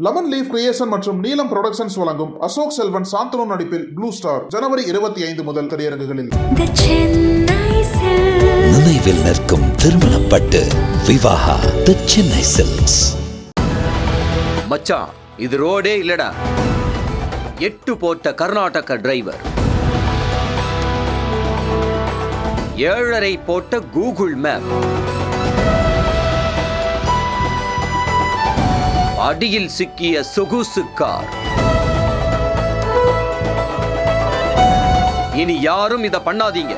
Lemon leaf creation மற்றும் நீலம் productions வழங்கும் அசோக் செல்வன் சாந்தனு நடிப்பில் ப்ளூ ஸ்டார் ஜனவரி இருபத்தி ஐந்து முதல் திரையரங்குகளில். நினைவில் நிற்கும் திருமணப்பட்டு விவாகா தி சென்னை சில்க்ஸ் மச்சான் இது ரோடே இல்லடா. எட்டு போட்ட கர்நாடக டிரைவர் ஏழரை போட்ட கூகுள் மேப் அடியில் சிக்கிய சொகுசு கார். இனி யாரும் இதை பண்ணாதீங்க.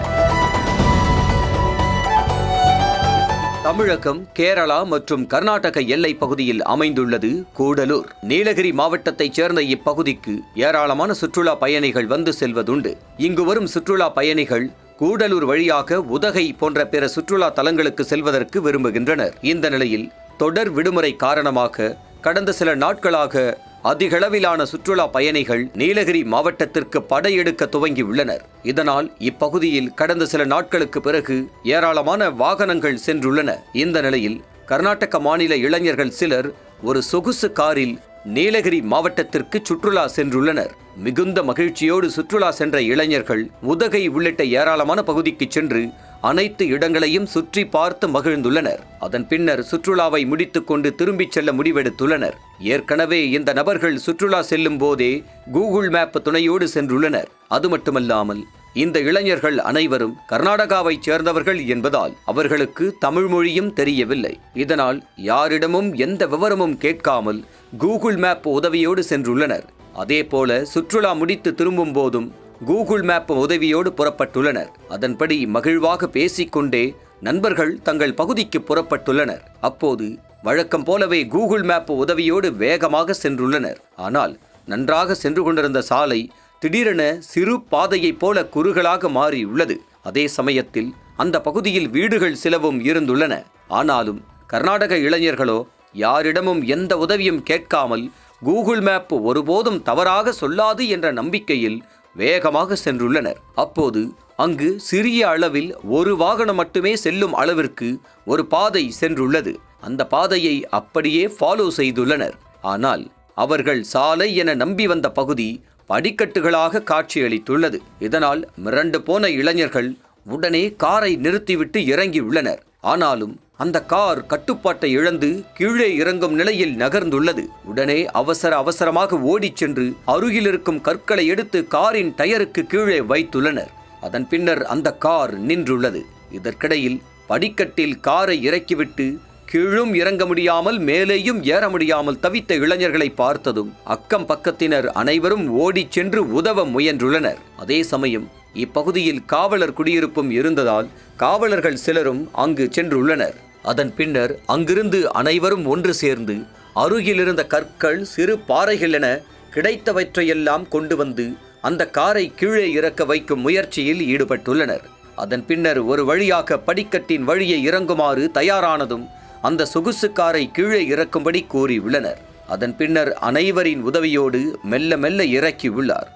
தமிழகம் கேரளா மற்றும் கர்நாடக எல்லை பகுதியில் அமைந்துள்ளது கூடலூர். நீலகிரி மாவட்டத்தைச் சேர்ந்த இப்பகுதிக்கு ஏராளமான சுற்றுலா பயணிகள் வந்து செல்வதுண்டு. இங்கு வரும் சுற்றுலா பயணிகள் கூடலூர் வழியாக உதகை போன்ற பிற சுற்றுலா தலங்களுக்கு செல்வதற்கு விரும்புகின்றனர். இந்த நிலையில் தொடர் விடுமுறை காரணமாக கடந்த சில நாட்களாக அதிகளவிலான சுற்றுலா பயணிகள் நீலகிரி மாவட்டத்திற்கு படையெடுக்க துவங்கியுள்ளனர். இதனால் இப்பகுதியில் கடந்த சில நாட்களுக்கு பிறகு ஏராளமான வாகனங்கள் சென்றுள்ளன. இந்த நிலையில் கர்நாடக மாநில இளைஞர்கள் சிலர் ஒரு சொகுசு காரில் நீலகிரி மாவட்டத்திற்கு சுற்றுலா சென்றுள்ளனர். மிகுந்த மகிழ்ச்சியோடு சுற்றுலா சென்ற இளைஞர்கள் உதகை உள்ளிட்ட ஏராளமான பகுதிக்கு சென்று அனைத்து இடங்களையும் சுற்றி பார்த்து மகிழ்ந்துள்ளனர். அதன் பின்னர் சுற்றுலாவை முடித்துக்கொண்டு திரும்பிச் செல்ல முடிவெடுத்துள்ளனர். ஏற்கனவே இந்த நபர்கள் சுற்றுலா செல்லும் போதே கூகுள் மேப் துணையோடு சென்றுள்ளனர். அது மட்டுமல்லாமல் இந்த இளைஞர்கள் அனைவரும் கர்நாடகாவைச் சேர்ந்தவர்கள் என்பதால் அவர்களுக்கு தமிழ் மொழியும் தெரியவில்லை. இதனால் யாரிடமும் எந்த விவரமும் கேட்காமல் கூகுள் மேப் உதவியோடு சென்றுள்ளனர். அதேபோல சுற்றுலா முடித்து திரும்பும் போதும் கூகுள் மேப் உதவியோடு புறப்பட்டுள்ளனர். அதன்படி மகிழ்வாக பேசிக்கொண்டே நண்பர்கள் தங்கள் பகுதிக்கு புறப்பட்டுள்ளனர். அப்போது வழக்கம் போலவே கூகுள் மேப் உதவியோடு வேகமாக சென்றுள்ளனர். ஆனால் நன்றாக சென்று கொண்டிருந்த சாலை திடீரென சிறு பாதையைப் போல குறுகலாக மாறியுள்ளது. அதே சமயத்தில் அந்த பகுதியில் வீடுகள் சிலவும் இருந்துள்ளன. ஆனாலும் கர்நாடக இளைஞர்களோ யாரிடமும் எந்த உதவியும் கேட்காமல் கூகுள் மேப் ஒருபோதும் தவறாக சொல்லாது என்ற நம்பிக்கையில் வேகமாக சென்றுள்ளனர். அப்போது அங்கு சிறிய அளவில் ஒரு வாகனம் மட்டுமே செல்லும் அளவிற்கு ஒரு பாதை சென்றுள்ளது. அந்த பாதையை அப்படியே ஃபாலோ செய்துள்ளனர். ஆனால் அவர்கள் சாலை என நம்பி வந்த பகுதி படிக்கட்டுகளாக காட்சியளித்துள்ளது. இதனால் மிரண்டு போன இளைஞர்கள் உடனே காரை நிறுத்திவிட்டு இறங்கியுள்ளனர். ஆனாலும் அந்த கார் கட்டுப்பாட்டை இழந்து கீழே இறங்கும் நிலையில் நகர்ந்துள்ளது. உடனே அவசர அவசரமாக ஓடிச் சென்று அருகில் இருக்கும் கற்களை எடுத்து காரின் டயருக்கு கீழே வைத்துள்ளனர். அதன் பின்னர் அந்த கார் நின்றுள்ளது. இதற்கிடையில் படிக்கட்டில் காரை இறக்கிவிட்டு கீழும் இறங்க முடியாமல் மேலேயும் ஏற முடியாமல் தவித்த இளைஞர்களை பார்த்ததும் அக்கம் பக்கத்தினர் அனைவரும் ஓடிச் சென்று உதவ முயன்றுள்ளனர். அதே சமயம் இப்பகுதியில் காவலர் குடியிருப்பும் இருந்ததால் காவலர்கள் சிலரும் அங்கு சென்றுள்ளனர். அதன் பின்னர் அங்கிருந்து அனைவரும் ஒன்று சேர்ந்து அருகிலிருந்த கற்கள் சிறு பாறைகள் என கிடைத்தவற்றையெல்லாம் கொண்டு வந்து அந்த காரை கீழே இறக்க வைக்கும் முயற்சியில் ஈடுபட்டுள்ளனர். அதன் பின்னர் ஒரு வழியாக படிக்கட்டின் வழியை இறங்குமாறு தயாரானதும் அந்த சொகுசு காரை கீழே இறக்கும்படி கூறியுள்ளனர். அதன் பின்னர் அனைவரின் உதவியோடு மெல்ல மெல்ல இறக்கியுள்ளார்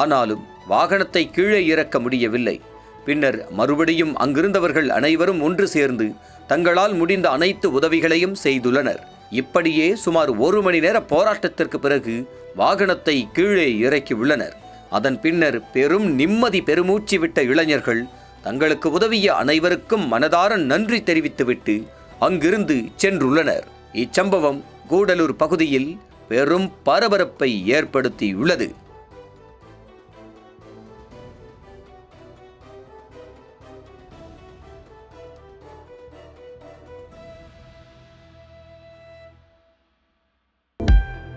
ஆனாலும் வாகனத்தை கீழே இறக்க முடியவில்லை. பின்னர் மறுபடியும் அங்கிருந்தவர்கள் அனைவரும் ஒன்று சேர்ந்து தங்களால் முடிந்த அனைத்து உதவிகளையும் செய்துள்ளனர். இப்படியே சுமார் ஒரு மணி நேர போராட்டத்திற்கு பிறகு வாகனத்தை கீழே இறக்கியுள்ளனர். அதன் பின்னர் பெரும் நிம்மதி பெருமூச்சு விட்ட இளைஞர்கள் தங்களுக்கு உதவிய அனைவருக்கும் மனதார நன்றி தெரிவித்துவிட்டு அங்கிருந்து சென்றுள்ளனர். இச்சம்பவம் கூடலூர் பகுதியில் பெரும் பரபரப்பை ஏற்படுத்தியுள்ளது.